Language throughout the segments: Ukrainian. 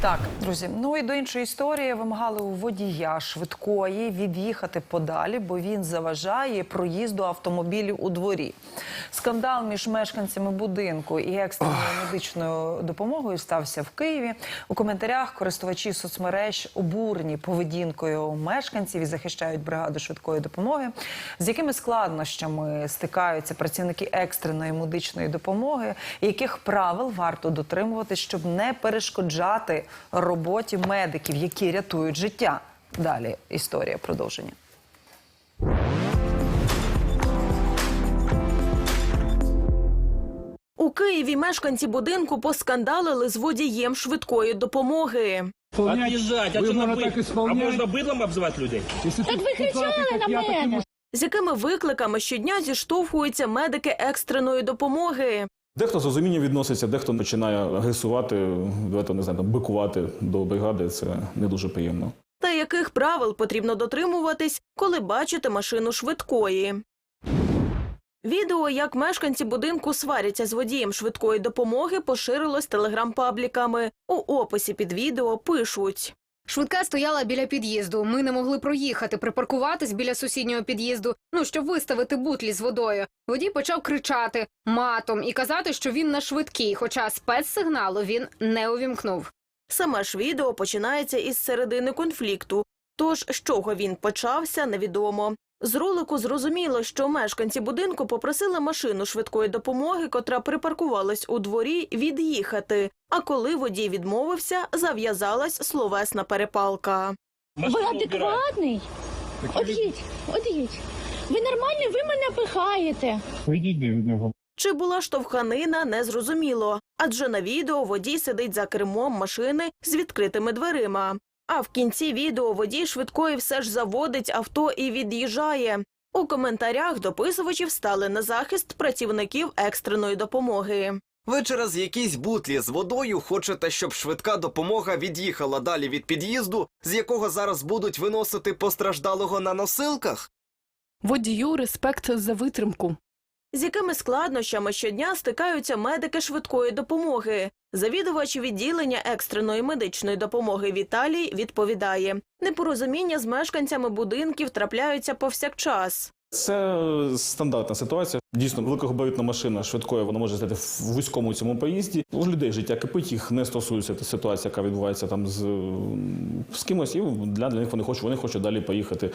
Так, друзі, ну і до іншої історії вимагали у водія швидкої від'їхати подалі, бо він заважає проїзду автомобілів у дворі. Скандал між мешканцями будинку і екстреною медичною допомогою стався в Києві. У коментарях користувачі соцмереж обурені поведінкою мешканців і захищають бригаду швидкої допомоги, з якими складнощами стикаються працівники екстреної медичної допомоги, яких правил варто дотримуватись, щоб не перешкоджати роботі медиків, які рятують життя. Далі історія продовження. У Києві мешканці будинку поскандалили з водієм швидкої допомоги. Отъезжать, а Вы что можно на так бы... А исполнять. можно быдлом обзывать людей? Если Так тут ви ситуация, кричали как на я, так и мене. З якими викликами щодня зіштовхуються медики екстреної допомоги? Дехто з розумінням відноситься, дехто починає агресувати, давайте не знаю, бикувати до бригади. Це не дуже приємно. Та яких правил потрібно дотримуватись, коли бачите машину швидкої? Відео, як мешканці будинку сваряться з водієм швидкої допомоги, поширилось телеграм-пабліками. У описі під відео пишуть. Швидка стояла біля під'їзду. Ми не могли проїхати, припаркуватись біля сусіднього під'їзду, ну щоб виставити бутлі з водою. Водій почав кричати матом і казати, що він на швидкій, хоча спецсигналу він не увімкнув. Саме ж відео починається із середини конфлікту. Тож, з чого він почався, невідомо. З ролику зрозуміло, що мешканці будинку попросили машину швидкої допомоги, котра припаркувалась у дворі, від'їхати. А коли водій відмовився, зав'язалась словесна перепалка. Ви адекватний? Од'їдь, од'їдь. Ви нормальний, ви мене пихаєте. Вийдіть від нього. Чи була штовханина, незрозуміло. Адже на відео водій сидить за кермом машини з відкритими дверима. А в кінці відео водій швидкої все ж заводить авто і від'їжджає. У коментарях дописувачів стали на захист працівників екстреної допомоги. Ви через якісь бутлі з водою хочете, щоб швидка допомога від'їхала далі від під'їзду, з якого зараз будуть виносити постраждалого на носилках? Водію респект за витримку. З якими складнощами щодня стикаються медики швидкої допомоги? Завідувач відділення екстреної медичної допомоги Віталій відповідає: непорозуміння з мешканцями будинків трапляються повсякчас. Це е, стандартна ситуація. Дійсно, великогабаритна машина швидкої вона може стати в вузькому цьому поїзді. У людей життя кипить, їх не стосується та ситуація, яка відбувається там з, з кимось, і для, для них вони хочуть, вони хочуть далі поїхати.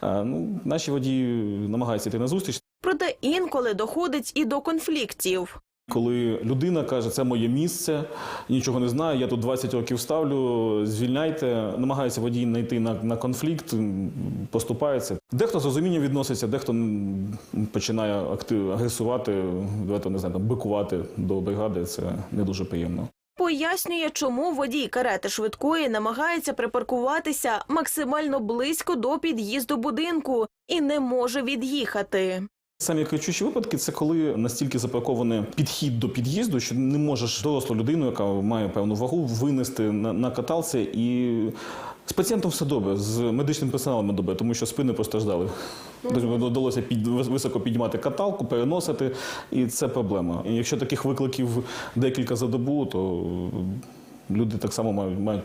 А, ну, наші водії намагаються йти на зустріч. Проте інколи доходить і до конфліктів. Коли людина каже, це моє місце, нічого не знаю, я тут 20 років ставлю, звільняйте, намагається водій знайти на, на конфлікт, поступається. Дехто з розумінням відноситься, дехто починає актив, агресувати, давайте не знаю, там, бикувати до бригади. Це не дуже приємно. Пояснює, чому водій карети швидкої намагається припаркуватися максимально близько до під'їзду будинку і не може від'їхати. Самі кричущі випадки це коли настільки запаркований підхід до під'їзду, що не можеш дорослу людину, яка має певну вагу, винести на, на каталці. І з пацієнтом все добре, з медичним персоналом добре, тому що спини постраждали. Вдалося під, високо піднімати каталку, переносити, і це проблема. І якщо таких викликів декілька за добу, то люди так само мають, мають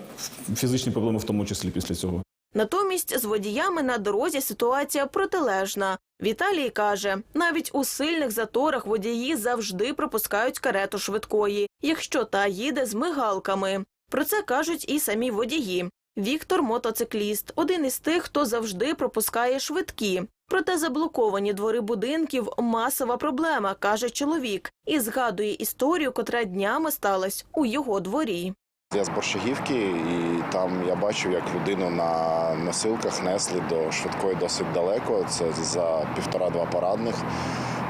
фізичні проблеми, в тому числі після цього. Натомість з водіями на дорозі ситуація протилежна. Віталій каже, навіть у сильних заторах водії завжди пропускають карету швидкої, якщо та їде з мигалками. Про це кажуть і самі водії. Віктор мотоцикліст, один із тих, хто завжди пропускає швидкі. Проте заблоковані двори будинків масова проблема, каже чоловік, і згадує історію, котра днями сталася у його дворі. Я з Борщагівки, і там я бачив, як людину на носилках несли до швидкої досить далеко. Це за півтора-два парадних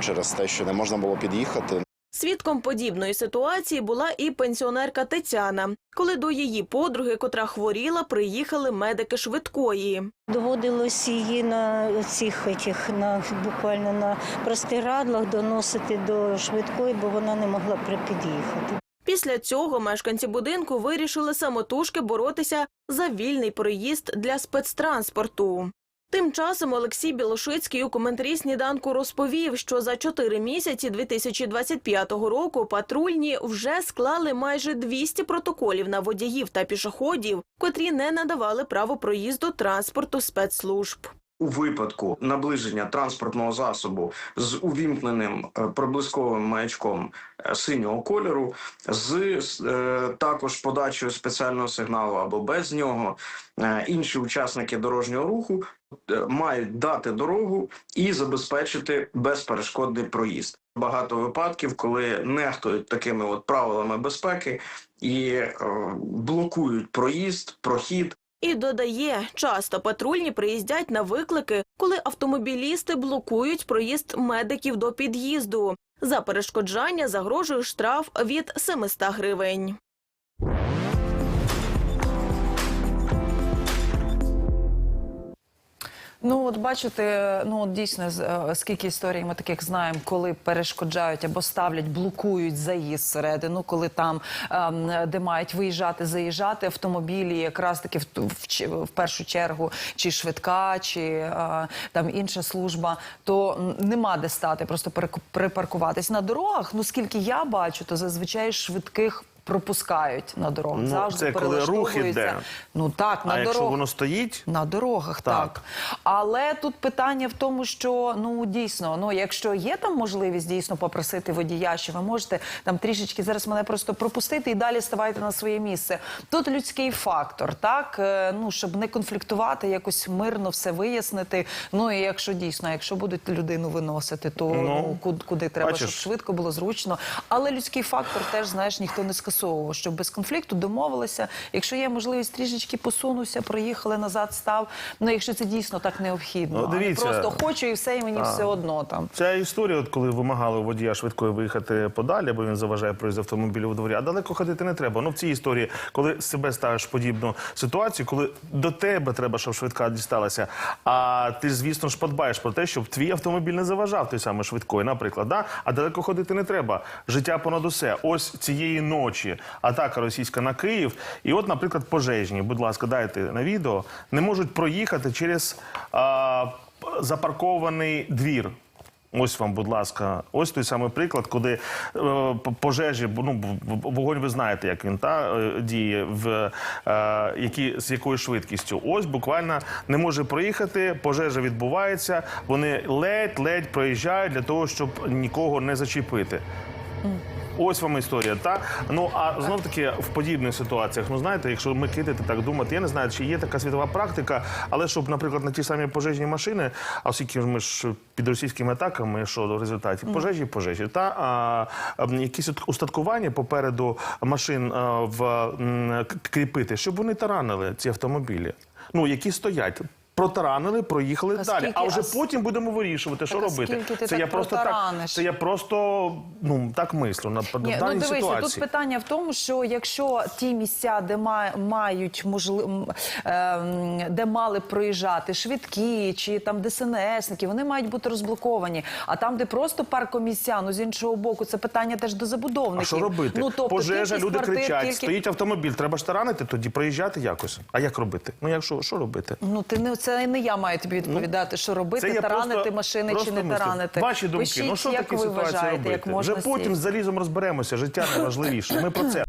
через те, що не можна було під'їхати. Свідком подібної ситуації була і пенсіонерка Тетяна, коли до її подруги, котра хворіла, приїхали медики швидкої. Доводилось її на цих этих, на буквально на простирадлах доносити до швидкої, бо вона не могла при- під'їхати. Після цього мешканці будинку вирішили самотужки боротися за вільний проїзд для спецтранспорту. Тим часом Олексій Білошицький у коментарі сніданку розповів, що за чотири місяці 2025 року патрульні вже склали майже 200 протоколів на водіїв та пішоходів, котрі не надавали право проїзду транспорту спецслужб. У випадку наближення транспортного засобу з увімкненим е, проблисковим маячком е, синього кольору, з е, також подачею спеціального сигналу або без нього, інші учасники дорожнього руху мають дати дорогу і забезпечити безперешкодний проїзд. Багато випадків, коли нехтують такими от правилами безпеки і блокують проїзд, прохід І додає, часто патрульні приїздять на виклики, коли автомобілісти блокують проїзд медиків до під'їзду. За перешкоджання загрожує штраф від 700 гривень. Ну, от бачите, ну от дійсно е, скільки історій ми таких знаємо, коли перешкоджають або ставлять, блокують заїзд всередину, коли там, ем, де мають виїжджати, заїжджати автомобілі, якраз таки в, в, в першу чергу, чи швидка, чи е, там інша служба, то нема де стати, просто припаркуватись на дорогах. Ну скільки я бачу, то зазвичай швидких. Пропускають на дорогах. Ну, Завжди це коли рух іде. Ну так, на а якщо воно стоїть, На дорогах, так. Так. Але тут питання в тому, що ну дійсно, ну якщо є там можливість дійсно попросити водія, що ви можете там трішечки зараз мене просто пропустити і далі ставайте на своє місце. Тут людський фактор, так Е, ну щоб не конфліктувати, якось мирно все вияснити. Ну і якщо дійсно, якщо будуть людину виносити, то ну, Ну, куди, куди треба, бачиш. щоб швидко було зручно. Але людський фактор теж знаєш, ніхто не скасовував, щоб без конфлікту домовилися. Якщо є можливість трішечки посунувся, проїхали назад, став. Ну якщо це дійсно так необхідно, Ну, а не дивіться. просто хочу і все, і мені Так. все одно там. Ця історія, от коли вимагали у водія швидкої виїхати подалі, бо він заважає проїзд автомобілів у дворі, а далеко ходити не треба. Ну в цій історії, коли себе ставиш в подібну ситуацію, коли до тебе треба, щоб швидка дісталася, а ти, звісно ж, подбаєш про те, щоб твій автомобіль не заважав той самий швидкої, наприклад, да? а далеко ходити не треба. Життя понад усе. Ось цієї ночі атака російська на Київ. І от, наприклад, пожежні, будь ласка, дайте на відео, не можуть проїхати через а, запаркований двір. Ось вам, будь ласка, ось той самий приклад, коли е, пожежі, ну, вогонь ви знаєте, як він та е, діє, в е, які, з якою швидкістю. Ось буквально не може проїхати, пожежа відбувається, вони ледь-ледь проїжджають для того, щоб нікого не зачепити. Ось вам історія. Та ну а знов таки в подібних ситуаціях, ну знаєте, якщо ми кидати так думати, я не знаю, чи є така світова практика, але щоб, наприклад, на ті самі пожежні машини, а оскільки ми ж під російськими атаками, що в результаті пожежі, пожежі, та а, якісь устаткування попереду машин а, в кріпити, щоб вони таранили ці автомобілі. Ну які стоять. Протаранили, проїхали А далі. скільки- А вже а потім будемо вирішувати, що Так, а робити. ти це так я просто так. Це я просто ну так мислю на Ні, в ну дивися, ситуації. тут питання в тому, що якщо ті місця, де ма- мають можли... ем, де мали проїжджати швидкі чи там ДСНСники, вони мають бути розблоковані. А там, де просто паркомісця, ну з іншого боку, це питання теж до забудовників. А що робити? Ну тобто Пожежа, люди квартир, кричать, кількість- стоїть автомобіль, треба ж таранити, тоді проїжджати якось. А як робити? Ну як що, що робити? Ну ти не це не я маю тобі відповідати, що робити, таранити просто- машини чи не мислю. таранити. Ваші думки, Пишіть, ну що такі ситуації вважаєте, робити? Вже потім з залізом розберемося, життя найважливіше. Ми про це.